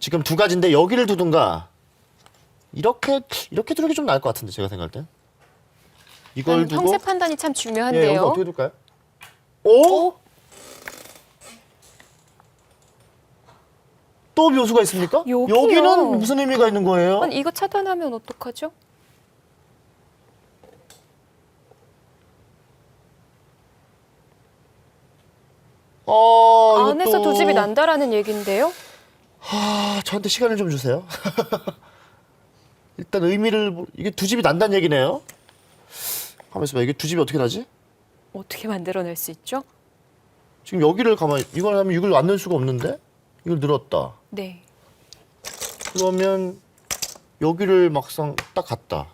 지금 두 가지인데 여기를 두든가 이렇게 이렇게 두는 게 좀 나을 것 같은데 제가 생각할 때. 이걸 음, 두고 형세 판단이 참 예, 여기 중요한데요. 어떻게 둘까요? 오? 또 묘수가 있습니까? 여기요. 여기는 무슨 의미가 있는 거예요? 아니 이거 차단하면 어떡하죠? 어, 이거 안에서 또- 두 집이 난다라는 얘긴데요. 아, 저한테 시간을 좀 주세요. 일단 의미를 모- 이게 두 집이 난다는 얘기네요. 가만 있어봐. 이게 두 집이 어떻게 나지? 어떻게 만들어낼 수 있죠? 지금 여기를 가만 이걸 하면 이걸 안 넣을 수가 없는데 이걸 늘었다. 네. 그러면 여기를 막상 딱 갔다.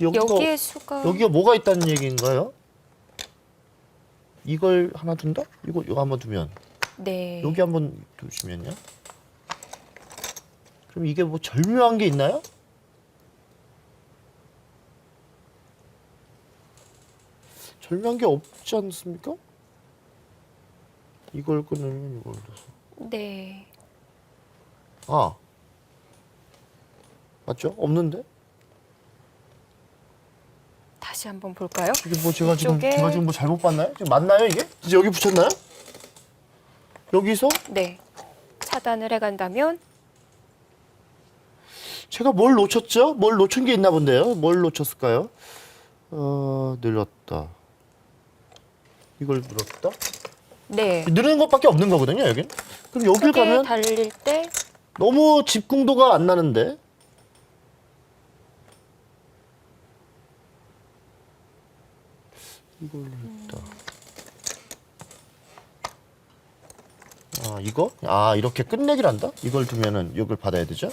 여기가 여기에 수가 여기가 뭐가 있다는 얘기인가요? 이걸 하나 둔다? 이거 이거 한번 두면 네. 여기 한번 두시면요. 그럼 이게 뭐 절묘한 게 있나요? 절묘한 게 없지 않습니까? 이걸 끊으면 이걸 넣어서 네. 아 맞죠? 없는데? 다시 한번 볼까요? 이게 뭐 제가 지금 이쪽에- 제가 지금 뭐 잘못 봤나요? 지금 맞나요 이게? 여기 붙였나요? 여기서 네. 차단을 해간다면 제가 뭘 놓쳤죠? 뭘 놓친 게 있나 본데요. 뭘 놓쳤을까요? 어 늘었다. 이걸 늘었다? 네. 늘는 것밖에 없는 거거든요. 여긴. 그럼 여길 크게 가면 달릴 때 너무 집궁도가 안 나는데. 이걸 했다. 아 이거? 아 이렇게 끝내기란다? 이걸 두면은 이걸 받아야 되죠?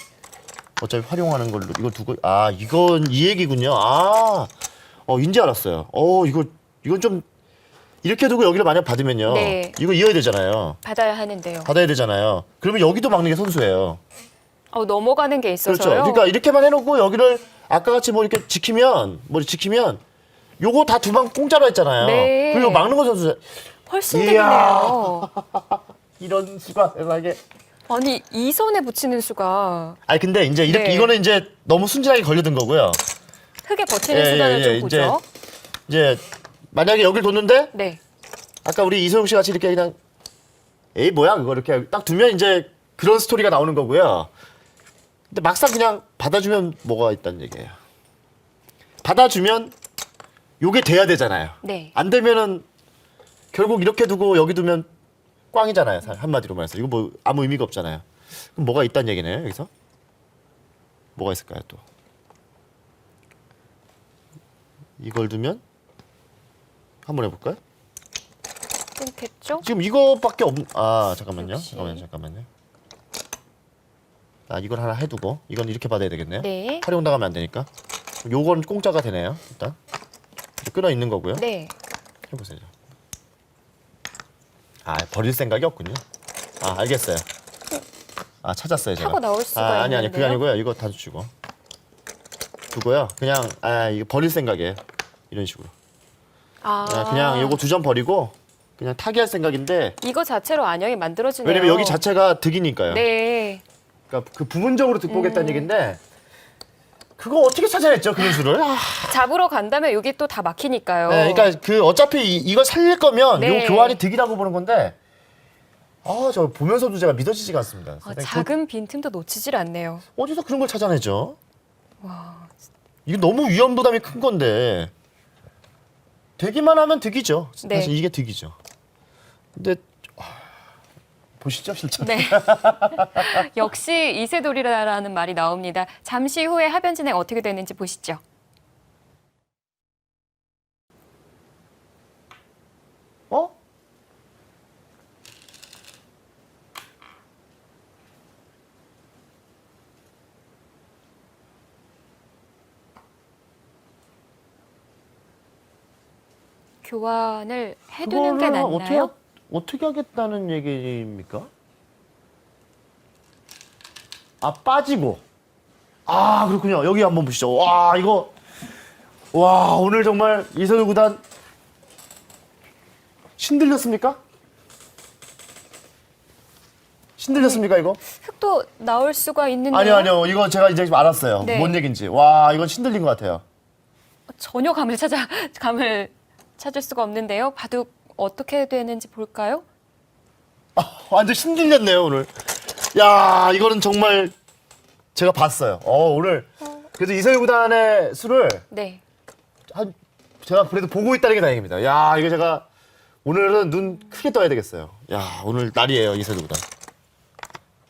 어차피 활용하는 걸로 이거 두고 아 이건 이 얘기군요. 아, 어 인지 알았어요. 어 이거 이건 좀 이렇게 두고 여기를 만약 받으면요. 네. 이거 이어야 되잖아요. 받아야 하는데요. 받아야 되잖아요. 그러면 여기도 막는 게 선수예요. 어, 넘어가는 게 있어서요. 그렇죠. 그러니까 이렇게만 해놓고 여기를 아까 같이 뭐 이렇게 지키면 뭐 지키면 요거 다 두 방 공짜로 했잖아요. 네. 그리고 막는 거 선수 훨씬 이야. 득이네요. 이런 수가 세상에. 아니 이 손에 붙이는 수가 아니 근데 이제 이렇게 네. 이거는 이제 너무 순진하게 걸려든 거고요. 흙에 버티는 예, 수단을 예, 좀 예, 보죠. 이제 만약에 여기를 뒀는데 네. 아까 우리 이소영 씨 같이 이렇게 그냥 에이 뭐야 그거 이렇게 딱 두면 이제 그런 스토리가 나오는 거고요. 근데 막상 그냥 받아주면 뭐가 있다는 얘기예요. 받아주면 요게 돼야 되잖아요. 네. 안 되면은 결국 이렇게 두고 여기 두면 꽝이잖아요. 사- 한마디로 말해서 이거 뭐 아무 의미가 없잖아요. 그럼 뭐가 있다는 얘기네요. 여기서 뭐가 있을까요 또? 이걸 두면 한번 해볼까요? 끊겠죠? 지금 이거밖에 없. 아 잠깐만요. 역시. 잠깐만요. 잠깐만요. 아 이걸 하나 해두고 이건 이렇게 받아야 되겠네요. 네. 활용 당하면 안 되니까. 요건 공짜가 되네요. 일단 끊어 있는 거고요. 네. 해보세요. 아 버릴 생각이 없군요. 아 알겠어요. 아 찾았어요 제가. 타고 나올 수가 아, 아니 아니 그게 있는데요? 아니고요. 이거 다 주시고 두고요. 그냥 아 이거 버릴 생각이에요. 이런 식으로. 아, 아, 그냥 요거 두 점 버리고 그냥 타기할 생각인데 이거 자체로 안형이 만들어지네요. 왜냐면 여기 자체가 득이니까요. 네. 그러니까 그 부분적으로 음. 득보겠다는 얘기인데 그거 어떻게 찾아냈죠 그런 수를? 아, 잡으러 간다면 여기 또 다 막히니까요. 네, 그러니까 그 어차피 이, 이걸 살릴 거면 네. 요 교환이 득이라고 보는 건데 아 저 보면서도 제가 믿어지지가 않습니다. 아, 선생님, 작은 빈틈도 놓치질 않네요. 그- 어디서 그런 걸 찾아내죠? 와. 이게 너무 위험 부담이 큰 건데 되기만 하면 득이죠. 네. 사실 이게 득이죠. 근데 아, 보시죠 실전. 네. 역시 이세돌이라는 말이 나옵니다. 잠시 후에 하변 진행 어떻게 되는지 보시죠. 어? 교환을 해두는 게 그거를 낫나요? 어떻게, 어떻게 하겠다는 얘기입니까? 아 빠지고 아 그렇군요 여기 한번 보시죠 와 이거 와 오늘 정말 이선우 구단 신들렸습니까? 신들렸습니까 이거? 흙도 나올 수가 있는데요. 아니요 아니요 이거 제가 이제 좀 알았어요. 네. 뭔 얘긴지. 와 이건 신들린 것 같아요. 전혀 감을 찾아 감을 찾을 수가 없는데요. 바둑 어떻게 되는지 볼까요? 완전 신들렸네요 오늘. 야 이거는 정말 제가 봤어요. 어 오늘 그래도 이세유 구단의 수를 네. 한 제가 그래도 보고 있다는 게 다행입니다. 야 이거 제가 오늘은 눈 크게 떠야 되겠어요. 야 오늘 날이에요 이세유 구단.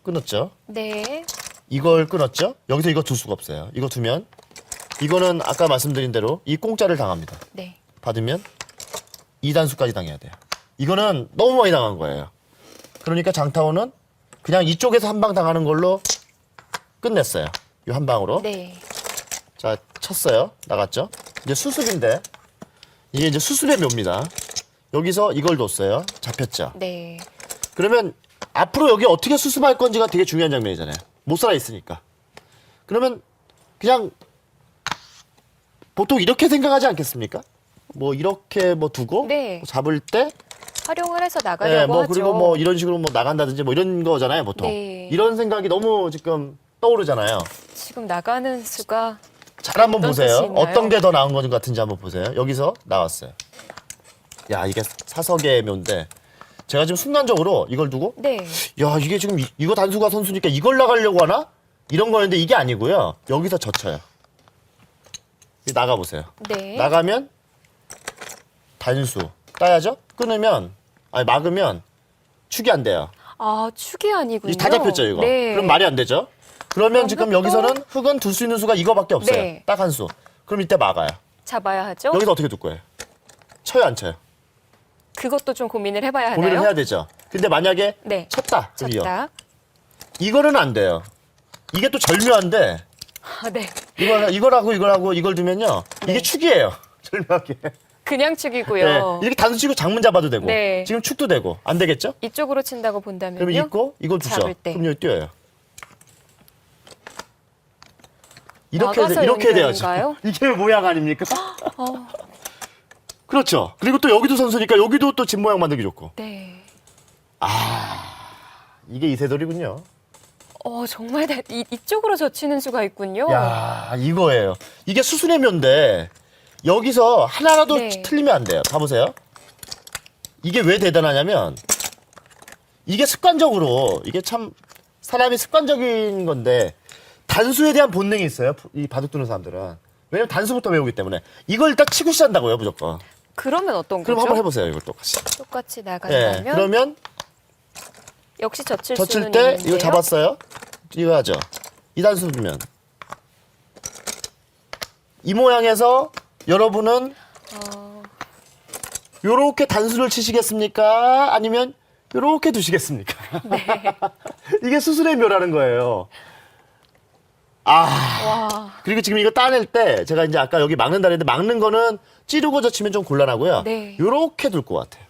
끊었죠? 네. 이걸 끊었죠? 여기서 이거 둘 수가 없어요. 이거 두면 이거는 아까 말씀드린 대로 이 공짜를 당합니다. 네. 받으면 2단수까지 당해야 돼요. 이거는 너무 많이 당한 거예요. 그러니까 장타오는 그냥 이쪽에서 한 방 당하는 걸로 끝냈어요. 이 한 방으로. 네. 자, 쳤어요. 나갔죠? 이제 수습인데 이게 이제 수습의 묘입니다. 여기서 이걸 뒀어요. 잡혔죠? 네. 그러면 앞으로 여기 어떻게 수습할 건지가 되게 중요한 장면이잖아요. 못 살아 있으니까. 그러면 그냥 보통 이렇게 생각하지 않겠습니까? 뭐 이렇게 뭐 두고 네. 잡을 때, 활용을 해서 예, 나가려고 뭐 하죠. 그리고 뭐 이런 식으로 뭐 나간다든지 뭐 이런 거잖아요, 보통. 네. 이런 생각이 너무 지금 떠오르잖아요. 지금 나가는 수가 잘 한번 어떤 보세요. 있나요? 어떤 게 더 나은 것 같은지 한번 보세요. 여기서 나왔어요. 야 이게 사석의 묘인데 제가 지금 순간적으로 이걸 두고 네. 야 이게 지금 이, 이거 단수가 선수니까 이걸 나가려고 하나? 이런 거였는데 이게 아니고요. 여기서 젖혀요. 이제 나가 보세요. 네. 나가면 단수 따야죠? 끊으면 아니 막으면 축이 안 돼요. 아, 축이 아니군요. 다 잡혔죠 이거. 네. 그럼 말이 안 되죠? 그러면 그럼 지금 또- 여기서는 흙은 둘 수 있는 수가 이거밖에 없어요. 네. 딱 한 수. 그럼 이때 막아요. 잡아야 하죠. 여기서 어떻게 둘 거예요? 쳐요 안 쳐요? 그것도 좀 고민을 해봐야 하나요? 고민을 해야 되죠. 근데 만약에 네. 쳤다. 드디어. 쳤다. 이거는 안 돼요. 이게 또 절묘한데 아, 네. 이거 이거라고 이거라고 이걸 두면요. 이게 네. 축이에요. 절묘하게. 그냥 축이고요. 네. 이렇게 단수 치고 장문 잡아도 되고 네. 지금 축도 되고 안 되겠죠? 이쪽으로 친다고 본다면요. 그러면 있고 이걸. 잡을 때. 그럼 여기 뛰어요. 이렇게 나가서 돼- 이렇게. 연결인가요? 이게 모양 아닙니까? 어, 그렇죠. 그리고 또 여기도 선수니까 여기도 또 집 모양 만들기 좋고 네. 이게 이세돌이군요. 어, 정말 대, 이, 이쪽으로 젖히는 수가 있군요. 야 이거예요. 이게 수순의 묘인데 여기서 하나라도 네. 틀리면 안 돼요. 봐보세요. 이게 왜 대단하냐면 이게 습관적으로 이게 참 사람이 습관적인 건데 단수에 대한 본능이 있어요. 이 바둑 두는 사람들은. 왜냐면 단수부터 배우기 때문에 이걸 일단 치고 시작한다고요, 무조건. 그러면 어떤 그럼 거죠? 한번 해보세요, 이걸 똑같이. 똑같이 예, 나간다면 그러면 역시 젖힐 젖힐 때 있는데요. 이거 잡았어요. 이거 하죠. 이 단수 두면 이 모양에서 여러분은 어, 요렇게 단수를 치시겠습니까? 아니면 요렇게 두시겠습니까? 네. 이게 수술의 묘라는 거예요. 아 와, 그리고 지금 이거 따낼 때 제가 이제 아까 여기 막는다 했는데 막는 거는 찌르고 젖히면 좀 곤란하고요. 네. 요렇게 둘 것 같아요.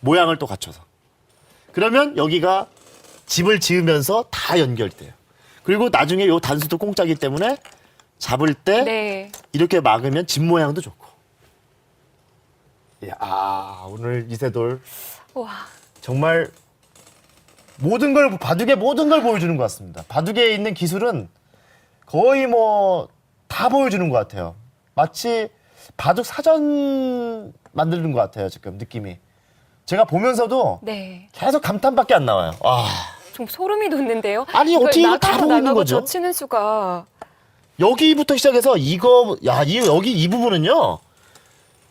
모양을 또 갖춰서. 그러면 여기가 집을 지으면서 다 연결돼요. 그리고 나중에 요 단수도 공짜기 때문에 잡을 때 네. 이렇게 막으면 집 모양도 좋고. 야, 아, 오늘 이세돌 와, 정말 모든 걸 바둑의 모든 걸 보여주는 것 같습니다. 바둑에 있는 기술은 거의 뭐 다 보여주는 것 같아요. 마치 바둑 사전 만드는 것 같아요. 지금 느낌이. 제가 보면서도 네. 계속 감탄밖에 안 나와요. 와, 좀 소름이 돋는데요. 아니, 어떻게 이걸 다 나가고 보고 있는 나가고 거죠? 젖히는 수가 여기부터 시작해서 이거 야, 이 여기 이 부분은요.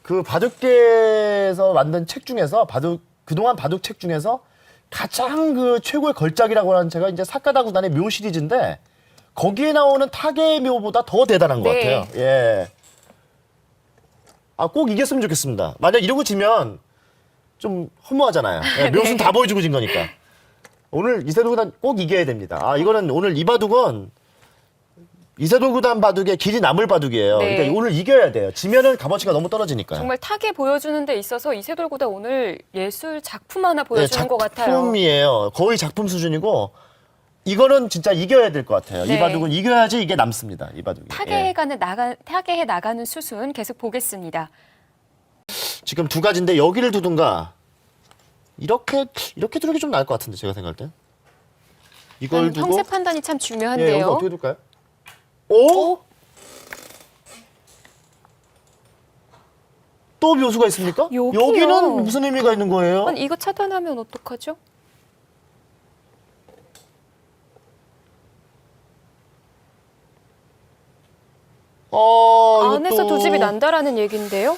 그 바둑계에서 만든 책 중에서 바둑 그동안 바둑 책 중에서 가장 그 최고의 걸작이라고 하는 제가 이제 사카다 구단의 묘 시리즈인데 거기에 나오는 타계의 묘보다 더 대단한 것 네. 같아요. 예. 아, 꼭 이겼으면 좋겠습니다. 만약 이러고 지면 좀 허무하잖아요. 예, 묘수는 다 보여주고 진 거니까. 오늘 이세돌 구단 꼭 이겨야 됩니다. 아, 이거는 오늘 이 바둑은 이세돌 구단 바둑의 길이 남을 바둑이에요. 네. 그러니까 오늘 이겨야 돼요. 지면은 값어치가 너무 떨어지니까요. 정말 타게 보여주는 데 있어서 이세돌보다 오늘 예술 작품 하나 네, 보여주는 것 같아요. 작품이에요. 거의 작품 수준이고 이거는 진짜 이겨야 될 것 같아요. 네. 이 바둑은 이겨야지 이게 남습니다. 이 바둑이. 예. 타계해 가는 나가 타계해 나가는 수순 계속 보겠습니다. 지금 두 가지인데 여기를 두든가 이렇게 이렇게 두는 게 좀 나을 것 같은데 제가 생각할 때. 이걸 음, 두고 형세 판단이 참 예, 여기 중요한데요. 어떻게 둘까요? 오? 또 묘수가 있습니까? 여기요. 여기는 무슨 의미가 있는 거예요? 아니, 이거 차단하면 어떡하죠? 어, 안에서 두 집이 난다라는 얘긴데요.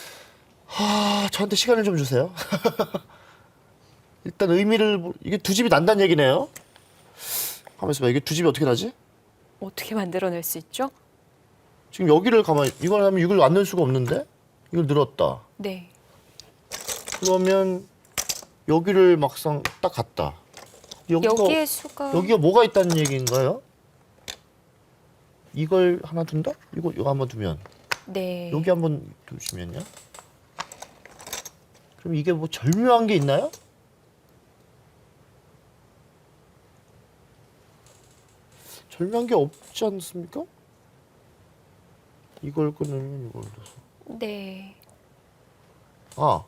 아, 저한테 시간을 좀 주세요. 일단 의미를 모- 이게 두 집이 난다는 얘기네요. 가만 있어봐. 이게 두 집이 어떻게 나지? 어떻게 만들어낼 수 있죠? 지금 여기를 가만 이걸 하면 이걸 안 넣을 수가 없는데 이걸 늘었다. 네. 그러면 여기를 막상 딱 갔다. 여기가 여기에 수가 여기가 뭐가 있다는 얘기인가요? 이걸 하나 둔다? 이거 이거 한번 두면 네. 여기 한번 두시면요. 그럼 이게 뭐 절묘한 게 있나요? 절묘한 게 없지 않습니까? 이걸 끊으면 이걸 넣어서 네. 아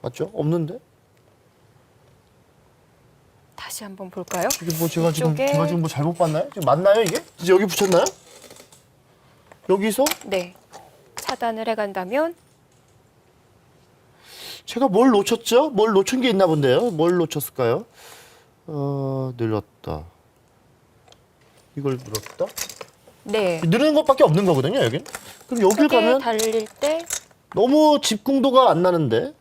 맞죠? 없는데? 다시 한번 볼까요? 이게 뭐 제가 지금 이쪽에- 제가 지금 뭐 잘못 봤나요? 지금 맞나요 이게? 진짜 여기 붙였나요? 여기서 네. 차단을 해간다면 제가 뭘 놓쳤죠? 뭘 놓친 게 있나 본데요. 뭘 놓쳤을까요? 어 늘었다. 이걸 늘었다? 네. 늘는 것밖에 없는 거거든요. 여긴. 그럼 여길 크게 가면 달릴 때 너무 집궁도가 안 나는데